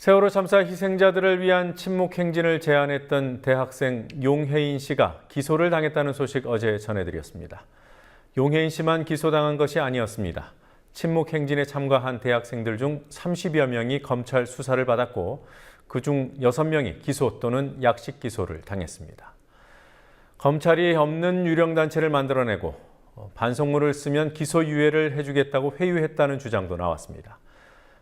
세월호 참사 희생자들을 위한 침묵 행진을 제안했던 대학생 용혜인 씨가 기소를 당했다는 소식 어제 전해드렸습니다. 용혜인 씨만 기소당한 것이 아니었습니다. 침묵 행진에 참가한 대학생들 중 30여 명이 검찰 수사를 받았고 그중 6명이 기소 또는 약식 기소를 당했습니다. 검찰이 없는 유령단체를 만들어내고 어, 반성문을 쓰면 기소유예를 해주겠다고 회유했다는 주장도 나왔습니다.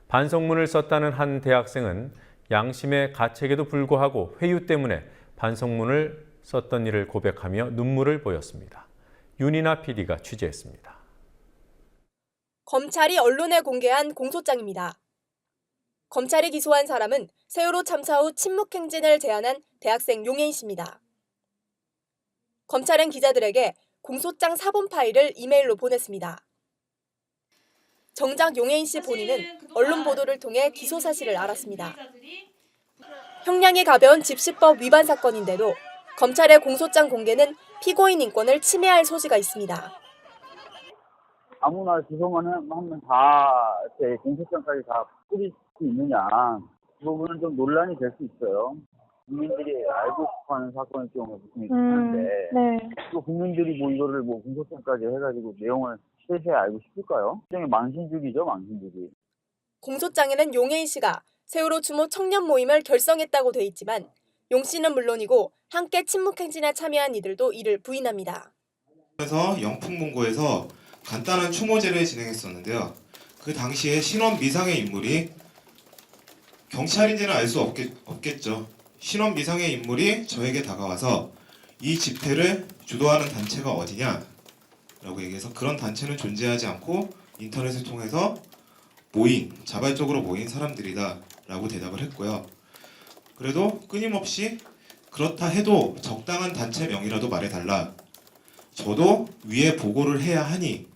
반성문을 썼다는 한 대학생은 양심의 가책에도 불구하고 회유 때문에 반성문을 썼던 일을 고백하며 눈물을 보였습니다. 윤이나 PD가 취재했습니다. 검찰이 언론에 공개한 공소장입니다. 검찰이 기소한 사람은 세월호 참사 후 침묵 행진을 제안한 대학생 용혜인 씨입니다. 검찰은 기자들에게 공소장 사본 파일을 이메일로 보냈습니다. 정작 용혜인 씨 본인은 언론 보도를 통해 기소 사실을 알았습니다. 형량이 가벼운 집시법 위반 사건인데도 검찰의 공소장 공개는 피고인 인권을 침해할 소지가 있습니다. 아무나 기소만 하- 하면 다 이렇게 공소장까지 다 뿌릴 수 있느냐 그 부분은 좀 논란이 될 수 있어요. 국민들이 알고 싶어하는 무슨 일이 있는데 네. 또 국민들이 뭐 이거를 뭐 공소장까지 해가지고 내용을 세세히 알고 싶을까요? 일종의 망신주기죠, 망신주기. 공소장에는 용혜인 씨가 세월호 추모 청년 모임을 결성했다고 돼 있지만 용 씨는 물론이고 함께 침묵 행진에 참여한 이들도 이를 부인합니다. 그래서 영풍문고에서 간단한 추모제를 진행했었는데요. 그 당시에 신원 미상의 인물이 경찰인지는 알 수 없겠죠. 신원 미상의 인물이 저에게 다가와서 이 집회를 주도하는 단체가 어디냐? 라고 얘기해서 그런 단체는 존재하지 않고 인터넷을 통해서 모인, 자발적으로 모인 사람들이다 라고 대답을 했고요. 그래도 끊임없이 그렇다 해도 적당한 단체명이라도 말해달라 저도 위에 보고를 해야 하니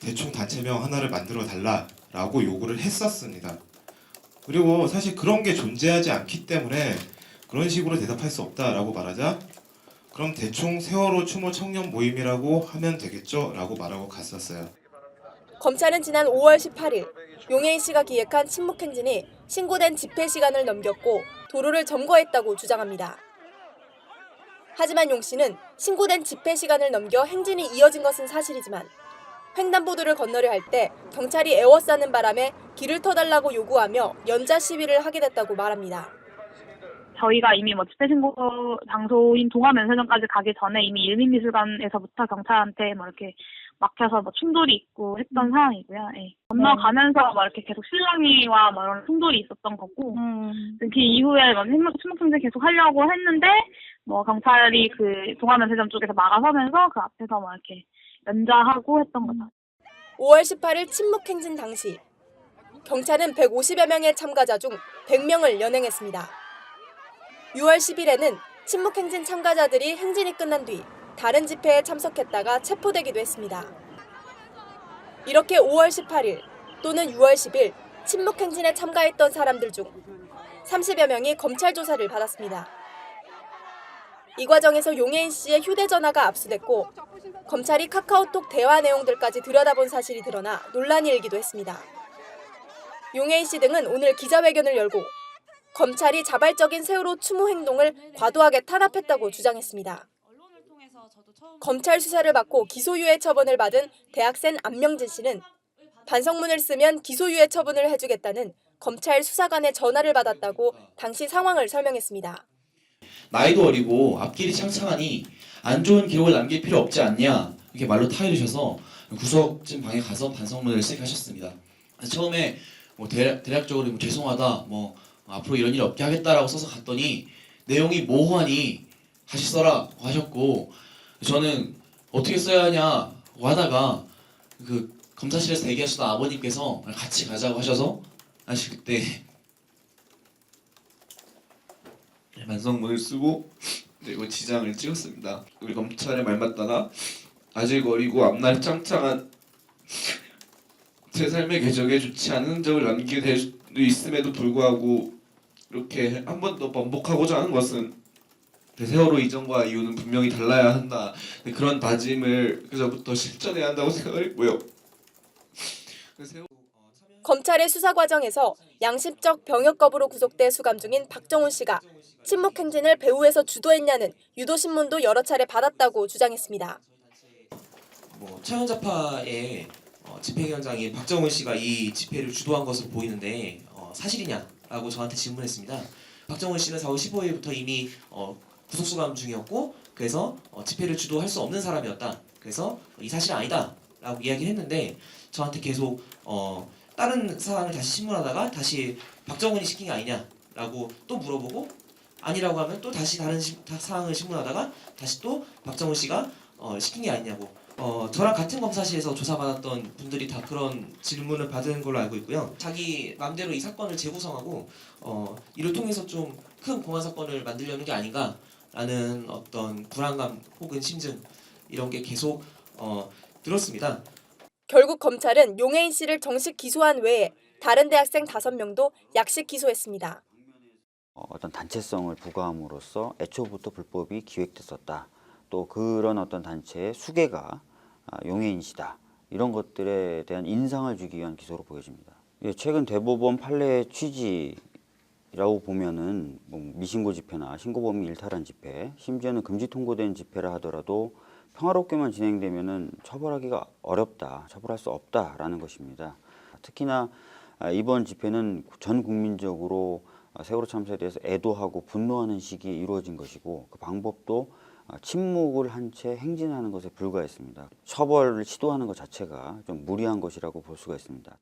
대충 단체명 하나를 만들어 달라 라고 요구를 했었습니다. 그리고 사실 그런 게 존재하지 않기 때문에 그런 식으로 대답할 수 없다라고 말하자 그럼 대충 세월호 추모 청년 모임이라고 하면 되겠죠 라고 말하고 갔었어요. 검찰은 지난 5월 18일 용혜인 씨가 기획한 침묵 행진이 신고된 집회 시간을 넘겼고 도로를 점거했다고 주장합니다. 하지만 용 씨는 신고된 집회 시간을 넘겨 행진이 이어진 것은 사실이지만 횡단보도를 건너려 할 때 경찰이 에워싸는 바람에 길을 터달라고 요구하며 연자 시위를 하게 됐다고 말합니다. 저희가 이미 뭐 집회 신고 장소인 동화면세점까지 가기 전에 이미 일민미술관에서부터 경찰한테 뭐 이렇게 막혀서 뭐 충돌이 있고 했던 상황이고요. 예. 건너가면서 뭐 이렇게 계속 실랑이와 뭐 이런 충돌이 있었던 거고 그 이후에 뭐 침묵행진 계속 하려고 했는데 뭐 경찰이 그 동화면세점 쪽에서 막아서면서 그 앞에서 뭐 이렇게 연자하고 했던 거죠. 5월 18일 침묵 행진 당시 경찰은 150여 명의 참가자 중 100명을 연행했습니다. 6월 10일에는 침묵 행진 참가자들이 행진이 끝난 뒤 다른 집회에 참석했다가 체포되기도 했습니다. 이렇게 5월 18일 또는 6월 10일 침묵 행진에 참가했던 사람들 중 30여 명이 검찰 조사를 받았습니다. 이 과정에서 용혜인 씨의 휴대전화가 압수됐고 검찰이 카카오톡 대화 내용들까지 들여다본 사실이 드러나 논란이 일기도 했습니다. 용혜인 씨 등은 오늘 기자회견을 열고 검찰이 자발적인 세월호 추모 행동을 과도하게 탄압했다고 주장했습니다. 검찰 수사를 받고 기소유예 처분을 받은 대학생 안명진 씨는 반성문을 쓰면 기소유예 처분을 해주겠다는 검찰 수사관의 전화를 받았다고 당시 상황을 설명했습니다. 나이도 어리고 앞길이 창창하니 안 좋은 기록을 남길 필요 없지 않냐 이렇게 말로 타이르셔서 구석진 방에 가서 반성문을 쓰게 하셨습니다. 처음에 뭐 대략, 대략적으로 뭐 죄송하다 뭐 앞으로 이런 일 없게 하겠다라고 써서 갔더니 내용이 모호하니 다시 써라 하셨고 저는 어떻게 써야 하냐고 하다가 그 검사실에서 대기하시던 아버님께서 같이 가자고 하셔서 사실 그때 반성문을 쓰고 그리고 지장을 찍었습니다. 우리 검찰의 말 맞다가 아직 어리고 앞날이 짱짱한 제 삶의 궤적에 좋지 않은 흔적을 남기게 될 수 있음에도 불구하고 이렇게 한 번더 번복하고자 하는 것은 세월호 이전과 이후는 분명히 달라야 한다. 그런 다짐을 그저부터 실천해야 한다고 생각을 했고요. 그 세월- 검찰의 수사 과정에서 양심적 병역 거부로 구속돼 수감 중인 박정훈 씨가 친목 행진을 배후에서 주도했냐는 유도 신문도 여러 차례 받았다고 주장했습니다. 뭐 차연자파의 어, 집행위원장인 박정훈 씨가 이 집회를 주도한 것으로 보이는데 어, 사실이냐라고 저한테 질문했습니다. 박정훈 씨는 4월 15일부터 이미 어, 구속수감 중이었고 그래서 어, 집회를 주도할 수 없는 사람이었다. 그래서 이 사실은 아니다라고 이야기를 했는데 저한테 계속 어, 다른 사항을 다시 신문하다가 다시 박정훈이 시킨 게 아니냐라고 또 물어보고 아니라고 하면 또 다시 다른 시- 다- 사항을 신문하다가 다시 또 박정훈 씨가 어, 시킨 게 아니냐고 어, 저랑 같은 검사실에서 조사받았던 분들이 다 그런 질문을 받은 걸로 알고 있고요. 자기 마음대로 이 사건을 재구성하고 어, 이를 통해서 좀 큰 공안 사건을 만들려는 게 아닌가라는 어떤 불안감 혹은 심증 이런 게 계속 어, 들었습니다. 결국 검찰은 용혜인 씨를 정식 기소한 외에 다른 대학생 5명도 약식 기소했습니다. 어, 어떤 단체성을 부과함으로써 애초부터 불법이 기획됐었다. 또 그런 어떤 단체의 수괴가 아, 용해인 씨다. 이런 것들에 대한 인상을 주기 위한 기소로 보여집니다. 예, 최근 대법원 판례의 취지라고 보면은 뭐 미신고 집회나 신고범위 일탈한 집회, 심지어는 금지 통고된 집회라 하더라도 평화롭게만 진행되면은 처벌하기가 어렵다, 처벌할 수 없다라는 것입니다. 특히나 아, 이번 집회는 전 국민적으로 아, 세월호 참사에 대해서 애도하고 분노하는 시기에 이루어진 것이고 그 방법도 아, 침묵을 한 채 행진하는 것에 불과했습니다. 처벌을 시도하는 것 자체가 좀 무리한 것이라고 볼 수가 있습니다.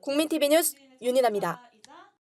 국민TV 뉴스 윤인아입니다.